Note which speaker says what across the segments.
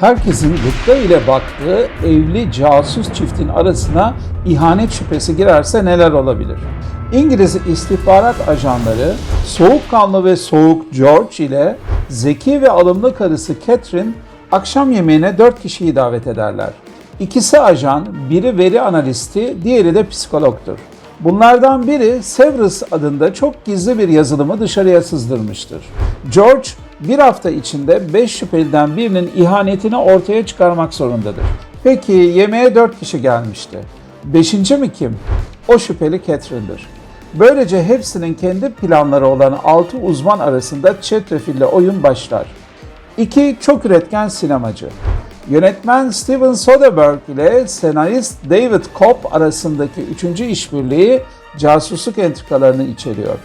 Speaker 1: herkesin gıpta ile baktığı evli casus çiftin arasına ihanet şüphesi girerse neler olabilir? İngiliz istihbarat ajanları soğukkanlı ve soğuk George ile zeki ve alımlı karısı Catherine akşam yemeğine dört kişiyi davet ederler. İkisi ajan, biri veri analisti, diğeri de psikologtur. Bunlardan biri Severus adında çok gizli bir yazılımı dışarıya sızdırmıştır. George bir hafta içinde 5 şüpheliden birinin ihanetini ortaya çıkarmak zorundadır. Peki yemeğe 4 kişi gelmişti. Beşinci mi kim? O şüpheli Catherine'dir. Böylece hepsinin kendi planları olan 6 uzman arasında çetrefilli oyun başlar. 2. Çok üretken sinemacı. Yönetmen Steven Soderbergh ile senarist David Kopp arasındaki üçüncü işbirliği casusluk entrikalarını içeriyor.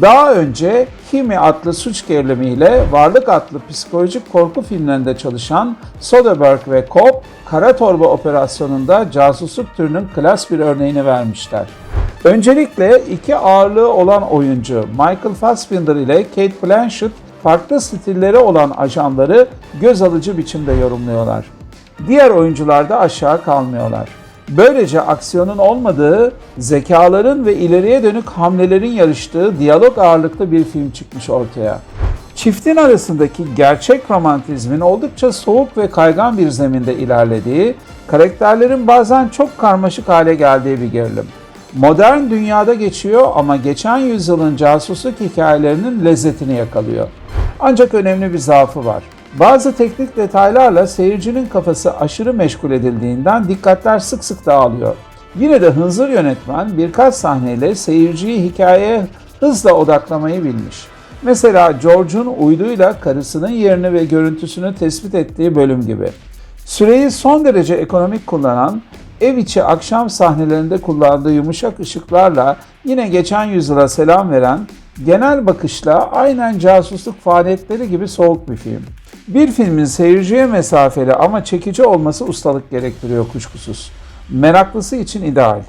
Speaker 1: Daha önce Kimi adlı suç gerilimiyle Varlık adlı psikolojik korku filmlerinde çalışan Soderbergh ve Kopp, Kara Torba operasyonunda casusluk türünün klas bir örneğini vermişler. Öncelikle iki ağırlığı olan oyuncu Michael Fassbender ile Kate Blanchett farklı stilleri olan ajanları göz alıcı biçimde yorumluyorlar. Diğer oyuncular da aşağı kalmıyorlar. Böylece aksiyonun olmadığı, zekaların ve ileriye dönük hamlelerin yarıştığı diyalog ağırlıklı bir film çıkmış ortaya. Çiftin arasındaki gerçek romantizmin oldukça soğuk ve kaygan bir zeminde ilerlediği, karakterlerin bazen çok karmaşık hale geldiği bir gerilim. Modern dünyada geçiyor ama geçen yüzyılın casusluk hikayelerinin lezzetini yakalıyor. Ancak önemli bir zaafı var. Bazı teknik detaylarla seyircinin kafası aşırı meşgul edildiğinden dikkatler sık sık dağılıyor. Yine de hınzır yönetmen birkaç sahneyle seyirciyi hikayeye hızla odaklamayı bilmiş. Mesela George'un uyduyla karısının yerini ve görüntüsünü tespit ettiği bölüm gibi. Süreyi son derece ekonomik kullanan, ev içi akşam sahnelerinde kullandığı yumuşak ışıklarla yine geçen yüzyıla selam veren, genel bakışla aynen casusluk faaliyetleri gibi soğuk bir film. Bir filmin seyirciye mesafeli ama çekici olması ustalık gerektiriyor kuşkusuz. Meraklısı için ideal.